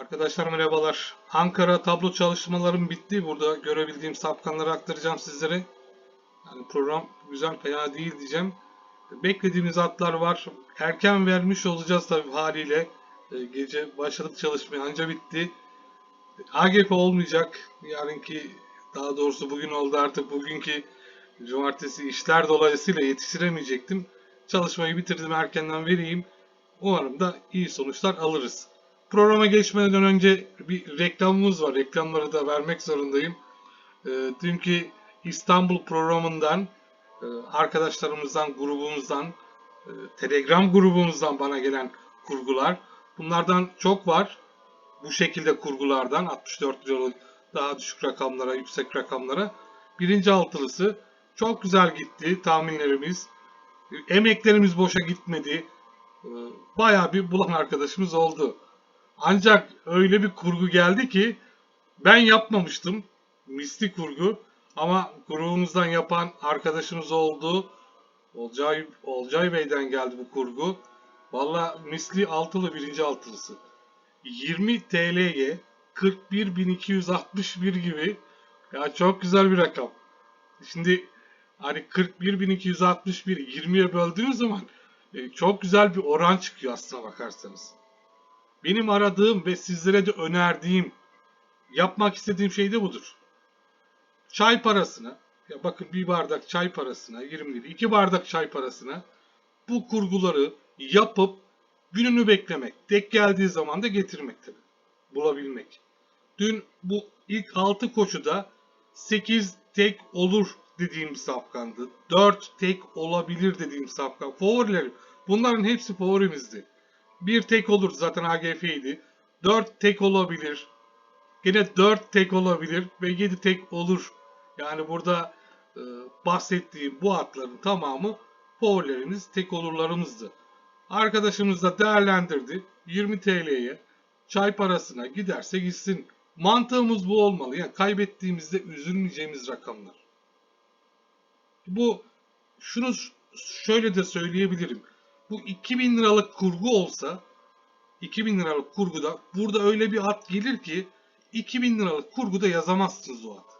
Arkadaşlar merhabalar. Ankara tablo çalışmalarım bitti. Burada görebildiğim sapkanları aktaracağım sizlere. Yani program güzel fena değil diyeceğim. Beklediğimiz atlar var. Erken vermiş olacağız tabii haliyle. Ee, Gece başladık çalışmaya anca bitti. AGF olmayacak. Yarınki daha doğrusu bugün oldu artık. Bugünkü cumartesi işler dolayısıyla yetiştiremeyecektim. Çalışmayı bitirdim erkenden vereyim. Umarım da iyi sonuçlar alırız. Programa geçmeden önce bir reklamımız var. Reklamları da vermek zorundayım. E, dünkü İstanbul programından e, arkadaşlarımızdan, grubumuzdan, e, Telegram grubumuzdan bana gelen kurgular. Bunlardan çok var. Bu şekilde kurgulardan 64 liralık daha düşük rakamlara, yüksek rakamlara. Birinci altılısı çok güzel gitti tahminlerimiz. Emeklerimiz boşa gitmedi. E, Bayağı bir bulan arkadaşımız oldu. Ancak öyle bir kurgu geldi ki ben yapmamıştım. Misli kurgu. Ama grubumuzdan yapan arkadaşımız oldu. Olcay, Olcay Bey'den geldi bu kurgu. Valla misli altılı birinci altılısı. 20 TL'ye 41.261 gibi ya çok güzel bir rakam. Şimdi hani 41.261 20'ye böldüğünüz zaman e, çok güzel bir oran çıkıyor aslına bakarsanız. Benim aradığım ve sizlere de önerdiğim, yapmak istediğim şey de budur. Çay parasına, ya bakın bir bardak çay parasına 20 lira, iki bardak çay parasına bu kurguları yapıp gününü beklemek, tek geldiği zaman da getirmek tabii. Bulabilmek. Dün bu ilk 6 koşuda 8 tek olur dediğim safkandı. 4 tek olabilir dediğim safkan. Favorilerim. Bunların hepsi favorimizdi. Bir tek olur zaten AGF'ydi. 4 tek olabilir. Yine 4 tek olabilir ve 7 tek olur. Yani burada e, bahsettiğim bu atların tamamı favorilerimiz, tek olurlarımızdı. Arkadaşımız da değerlendirdi. 20 TL'ye çay parasına giderse gitsin. Mantığımız bu olmalı. Yani kaybettiğimizde üzülmeyeceğimiz rakamlar. Bu şunu şöyle de söyleyebilirim. Bu 2000 liralık kurgu olsa 2000 liralık kurguda burada öyle bir at gelir ki 2000 liralık kurguda yazamazsınız o at.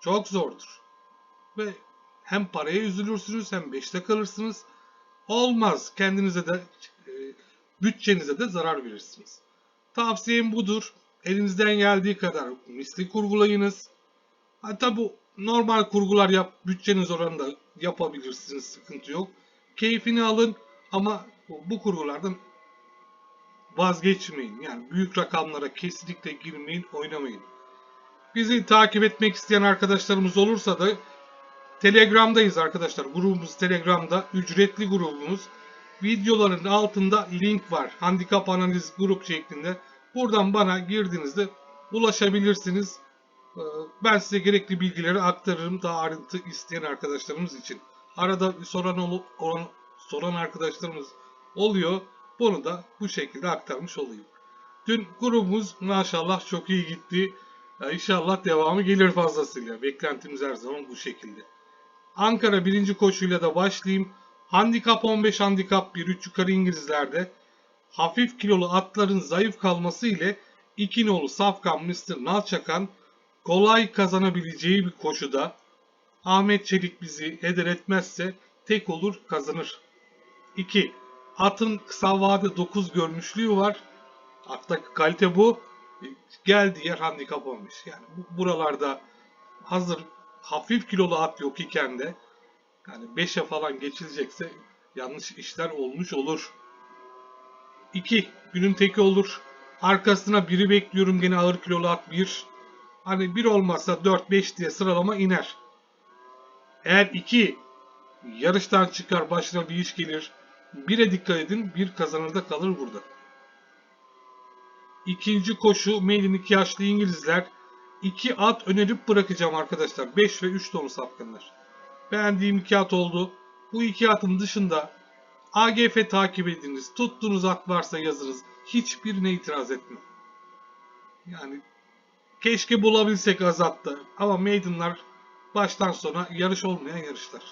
Çok zordur. Ve hem paraya üzülürsünüz hem 5'te kalırsınız. Olmaz. Kendinize de e, bütçenize de zarar verirsiniz. Tavsiyem budur. Elinizden geldiği kadar misli kurgulayınız. Hatta bu normal kurgular yap, bütçeniz oranında yapabilirsiniz. Sıkıntı yok. Keyfini alın ama bu kurgulardan vazgeçmeyin. Yani büyük rakamlara kesinlikle girmeyin, oynamayın. Bizi takip etmek isteyen arkadaşlarımız olursa da Telegram'dayız arkadaşlar. Grubumuz Telegram'da. Ücretli grubumuz. Videoların altında link var. Handikap analiz grup şeklinde. Buradan bana girdiğinizde ulaşabilirsiniz. Ee, Ben size gerekli bilgileri aktarırım daha ayrıntı isteyen arkadaşlarımız için. Arada soran, olup, olan, soran arkadaşlarımız oluyor. Bunu da bu şekilde aktarmış olayım. Dün grubumuz maşallah çok iyi gitti. Ya İnşallah devamı gelir fazlasıyla. Beklentimiz her zaman bu şekilde. Ankara birinci koşuyla da başlayayım. Handikap 15, handikap 1, 3 yukarı İngilizlerde. Hafif kilolu atların zayıf kalması ile 2 nolu Safkan Mr. Nalçakan kolay kazanabileceği bir koşuda Ahmet Çelik bizi heder etmezse tek olur kazanır. 2. Atın kısa vade 9 görmüşlüğü var. Attaki kalite bu. Geldiği yer handikap olmuş. Yani bu, buralarda hazır hafif kilolu at yok iken de yani 5'e falan geçilecekse yanlış işler olmuş olur. 2. Günün teki olur. Arkasına biri bekliyorum gene ağır kilolu at 1. Hani 1 olmazsa 4-5 diye sıralama iner. Eğer 2 yarıştan çıkar başına bir iş gelir. 1'e dikkat edin. 1 kazanır da kalır burada. İkinci koşu Maiden 2 yaşlı İngilizler. 2 at önerip bırakacağım arkadaşlar. 5 ve 3 dolu safkanlar. Beğendiğim 2 at oldu. Bu iki atın dışında AGF takip ediniz. Tuttuğunuz at varsa yazınız. Hiçbirine itiraz etmem. Yani keşke bulabilsek az atta. Ama Maiden'lar baştan sona yarış olmayan yarışlar.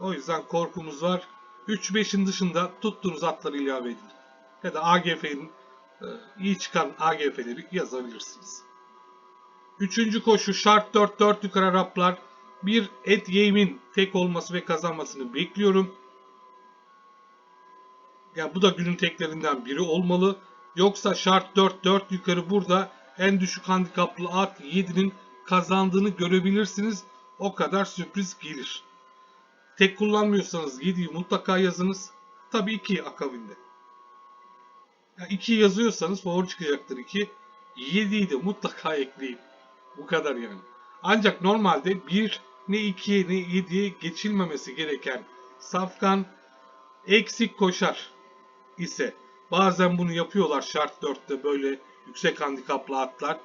O yüzden korkumuz var. 3-5'in dışında tuttuğunuz atları ilave edin. Ya da AGF'nin e, iyi çıkan AGF'leri yazabilirsiniz. Üçüncü koşu şart 4-4 yukarı Araplar. Bir et yeğimin tek olması ve kazanmasını bekliyorum. Ya bu da günün teklerinden biri olmalı. Yoksa şart 4-4 yukarı burada en düşük handikaplı at 7'nin kazandığını görebilirsiniz. O kadar sürpriz gelir. Tek kullanmıyorsanız 7'yi mutlaka yazınız. Tabii 2 akabinde. Ya 2 yazıyorsanız favori çıkacaktır 2. 7'yi de mutlaka ekleyin. Bu kadar yani. Ancak normalde 1 ne 2'ye ne 7'ye geçilmemesi gereken safkan eksik koşar ise bazen bunu yapıyorlar şart 4'te böyle yüksek handikaplı atlar.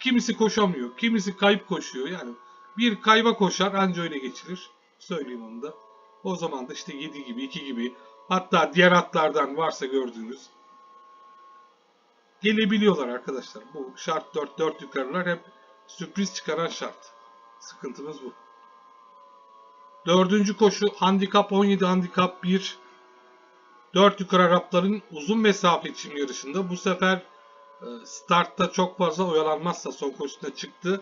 Kimisi koşamıyor, kimisi kayıp koşuyor. Yani bir kayba koşar anca öyle geçilir. Söyleyeyim onu da. O zaman da işte 7 gibi, 2 gibi hatta diğer atlardan varsa gördüğünüz gelebiliyorlar arkadaşlar. Bu şart 4 4 yukarılar hep sürpriz çıkaran şart. Sıkıntımız bu. Dördüncü koşu handikap 17 handikap 1 4 yukarı Arapların uzun mesafe çim yarışında bu sefer e, startta çok fazla oyalanmazsa son koşusunda çıktı.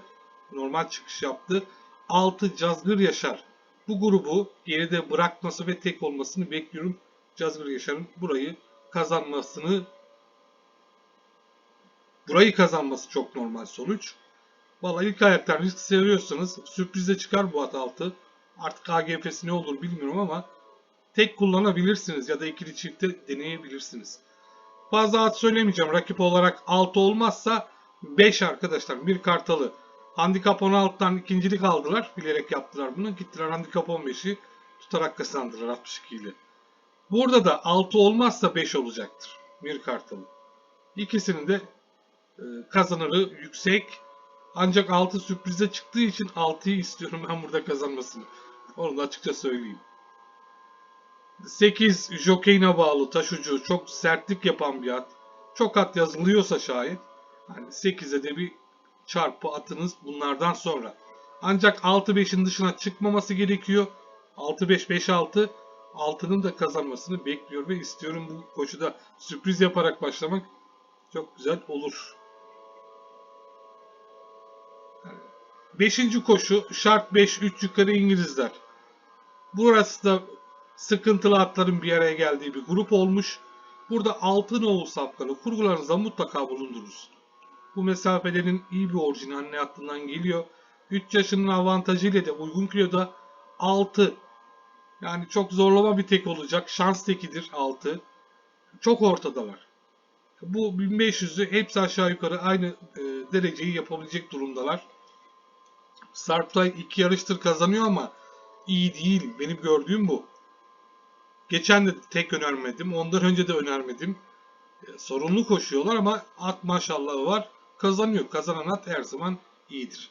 Normal çıkış yaptı. 6 Cazgır Yaşar. Bu grubu geride bırakması ve tek olmasını bekliyorum. Cazgır Yaşar'ın burayı kazanmasını burayı kazanması çok normal sonuç. Vallahi ilk ayaktan risk seviyorsanız sürprize çıkar bu at altı. Artık AGF'si ne olur bilmiyorum ama tek kullanabilirsiniz ya da ikili çifte deneyebilirsiniz. Fazla at söylemeyeceğim. Rakip olarak 6 olmazsa 5 arkadaşlar. Bir kartalı. Handikap 16'dan ikincilik aldılar. Bilerek yaptılar bunu. Gittiler handikap 15'i tutarak kazandılar 62 ile. Burada da 6 olmazsa 5 olacaktır. Bir kartalı. İkisinin de e, kazanırı yüksek. Ancak 6 sürprize çıktığı için 6'yı istiyorum ben burada kazanmasını. Onu da açıkça söyleyeyim. 8 jokeyine bağlı taş ucu çok sertlik yapan bir at. Çok at yazılıyorsa şayet hani 8'e de bir çarpı atınız bunlardan sonra. Ancak 6-5'in dışına çıkmaması gerekiyor. 6-5-5-6 6'nın da kazanmasını bekliyor ve istiyorum bu koşuda sürpriz yaparak başlamak çok güzel olur. Beşinci koşu şart 5 3 yukarı İngilizler. Burası da sıkıntılı atların bir araya geldiği bir grup olmuş. Burada altın oğul safkanı kurgularınızda mutlaka bulundurunuz. Bu mesafelerin iyi bir orijini anne hattından geliyor. 3 yaşının avantajıyla de uygun kiloda 6. Yani çok zorlama bir tek olacak. Şans tekidir 6. Çok ortadalar. Bu 1500'ü hepsi aşağı yukarı aynı e, dereceyi yapabilecek durumdalar. Sarptay iki yarıştır kazanıyor ama iyi değil. Benim gördüğüm bu. Geçen de tek önermedim. Ondan önce de önermedim. E, sorunlu koşuyorlar ama at maşallahı var. Kazanıyor. Kazanan at her zaman iyidir.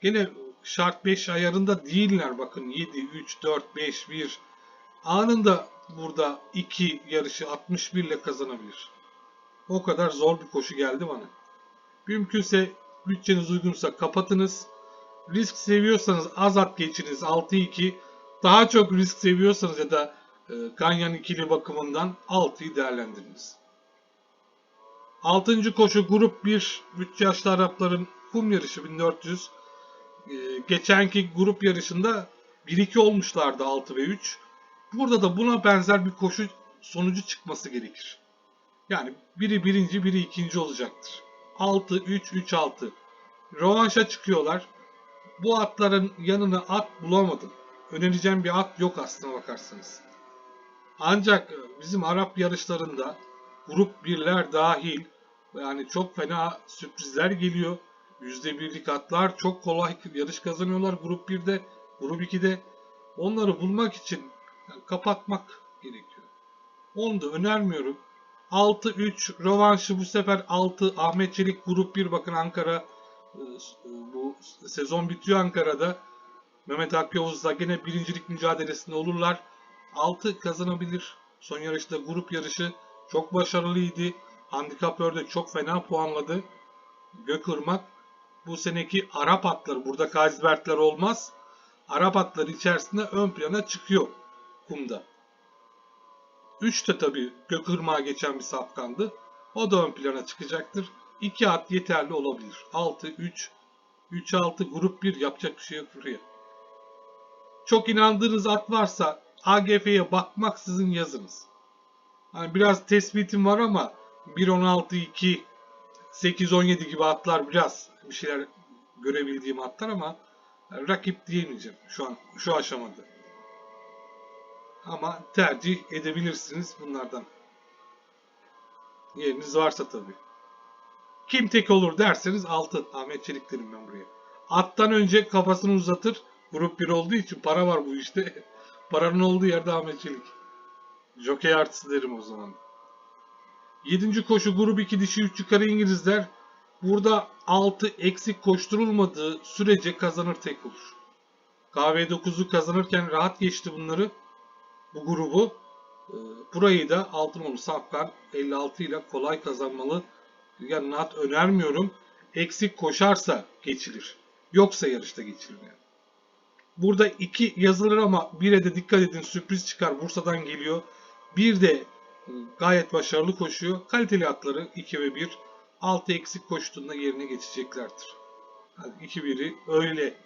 Gene şart 5 ayarında değiller. Bakın 7, 3, 4, 5, 1. Anında burada 2 yarışı 61 ile kazanabilir. O kadar zor bir koşu geldi bana. Mümkünse bütçeniz uygunsa kapatınız. Risk seviyorsanız az at geçiniz 6-2. Daha çok risk seviyorsanız ya da e, Ganyan ikili bakımından 6'yı değerlendiriniz. 6. koşu grup 1 3 yaşlı Arapların kum yarışı 1400. E, geçenki grup yarışında 1-2 olmuşlardı 6 ve 3. Burada da buna benzer bir koşu sonucu çıkması gerekir. Yani biri birinci, biri ikinci olacaktır. 6, 3, 3, 6. Rovanşa çıkıyorlar. Bu atların yanına at bulamadım. Önereceğim bir at yok aslına bakarsanız. Ancak bizim Arap yarışlarında grup birler dahil yani çok fena sürprizler geliyor. %1'lik atlar çok kolay yarış kazanıyorlar grup 1'de, grup 2'de. Onları bulmak için yani kapatmak gerekiyor. Onu da önermiyorum. 6-3 rövanşı bu sefer 6 Ahmet Çelik grup 1 bakın Ankara bu sezon bitiyor Ankara'da. Mehmet Akyavuz'da gene birincilik mücadelesinde olurlar. 6 kazanabilir. Son yarışta grup yarışı çok başarılıydı. Handikap 4'de çok fena puanladı. Gökırmak bu seneki Arap atları burada Kaysbertler olmaz. Arap atları içerisinde ön plana çıkıyor kumda. 3 de tabii Gökırmak'a geçen bir safkandı. O da ön plana çıkacaktır. 2 at yeterli olabilir. 6, 3, 3, 6 grup 1 yapacak bir şey yok buraya. Çok inandığınız at varsa AGF'ye bakmaksızın yazınız. Hani biraz tespitim var ama 1, 16, 2, 8, 17 gibi atlar biraz bir şeyler görebildiğim atlar ama rakip diyemeyeceğim şu an şu aşamada. Ama tercih edebilirsiniz bunlardan. Yeriniz varsa tabii. Kim tek olur derseniz 6 Ahmet Çelik derim ben buraya. Attan önce kafasını uzatır. Grup 1 olduğu için para var bu işte. Paranın olduğu yerde Ahmet Çelik. Jockey artısı derim o zaman. 7. koşu grup 2 dişi 3 yukarı İngilizler. Burada 6 eksik koşturulmadığı sürece kazanır tek olur. KV9'u kazanırken rahat geçti bunları. Bu grubu. Ee, Burayı da Altınoğlu Safkan 56 ile kolay kazanmalı. Yani Nat önermiyorum. Eksik koşarsa geçilir. Yoksa yarışta geçilir yani. Burada iki yazılır ama bire de dikkat edin sürpriz çıkar. Bursa'dan geliyor. Bir de e, gayet başarılı koşuyor. Kaliteli atları 2 ve 1 6 eksik koştuğunda yerine geçeceklerdir. Yani 2-1'i öyle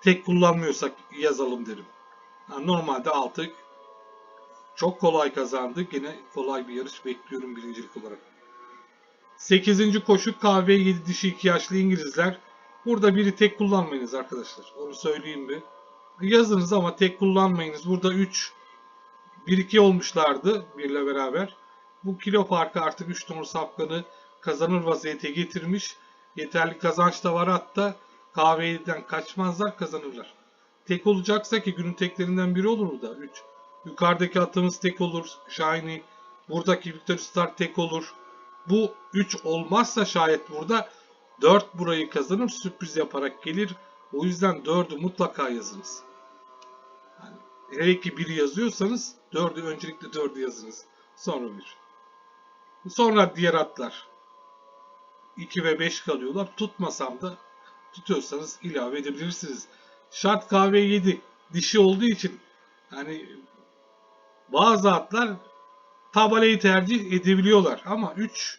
tek kullanmıyorsak yazalım derim. Yani normalde 6 çok kolay kazandı. Yine kolay bir yarış bekliyorum birincilik olarak. 8. koşu KV 7 dişi 2 yaşlı İngilizler. Burada biri tek kullanmayınız arkadaşlar. Onu söyleyeyim bir. Yazınız ama tek kullanmayınız. Burada 3 1-2 olmuşlardı birle beraber. Bu kilo farkı artık 3 numaralı safkanı kazanır vaziyete getirmiş. Yeterli kazanç da var hatta. KV7'den kaçmazlar kazanırlar. Tek olacaksa ki günün teklerinden biri olur da 3. Yukarıdaki atımız tek olur. Shiny. Buradaki Victory Star tek olur. Bu 3 olmazsa şayet burada 4 burayı kazanır sürpriz yaparak gelir. O yüzden 4'ü mutlaka yazınız. Yani hele ki 1'i yazıyorsanız 4'ü öncelikle 4'ü yazınız. Sonra 1. Sonra diğer atlar. 2 ve 5 kalıyorlar. Tutmasam da tutuyorsanız ilave edebilirsiniz. Şart kahve 7 dişi olduğu için hani bazı atlar tabelayı tercih edebiliyorlar ama 3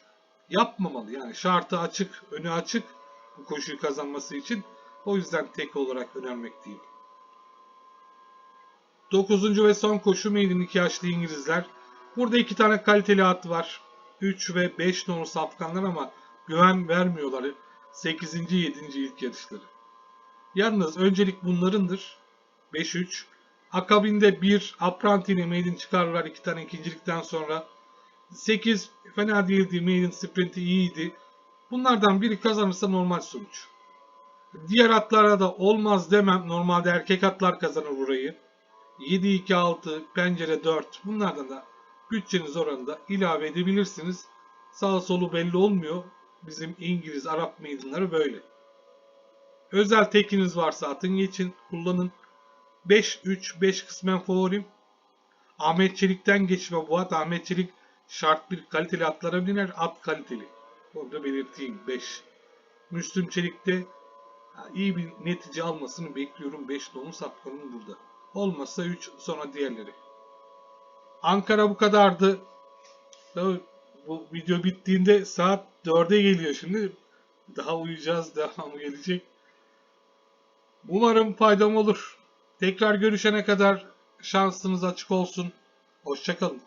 yapmamalı. Yani şartı açık, önü açık bu koşuyu kazanması için. O yüzden tek olarak önermekteyim. 9. ve son koşu Maiden 2 yaşlı İngilizler. Burada iki tane kaliteli at var. 3 ve 5 nolu safkanlar ama güven vermiyorlar. 8. 7. ilk yarışları. Yalnız öncelik bunlarındır. 5-3. Akabinde bir Aprantini Maiden çıkarlar iki tane ikincilikten sonra. 8 fena değildi. Maiden Sprint'i iyiydi. Bunlardan biri kazanırsa normal sonuç. Diğer atlara da olmaz demem. Normalde erkek atlar kazanır burayı. 7-2-6, pencere 4. Bunlardan da bütçeniz oranında ilave edebilirsiniz. Sağ solu belli olmuyor. Bizim İngiliz, Arap meydanları böyle. Özel tekiniz varsa atın geçin, kullanın. 5-3-5 kısmen favorim. Ahmet Çelik'ten geçme bu at. Ahmet Çelik şart bir kaliteli atlara biner. At kaliteli. Orada belirteyim 5. Müslüm Çelik'te iyi bir netice almasını bekliyorum. 5 dolu sapkanın burada. Olmazsa 3 sonra diğerleri. Ankara bu kadardı. Tabii bu video bittiğinde saat 4'e geliyor şimdi. Daha uyuyacağız. Devamı gelecek. Umarım faydam olur. Tekrar görüşene kadar şansınız açık olsun. Hoşçakalın.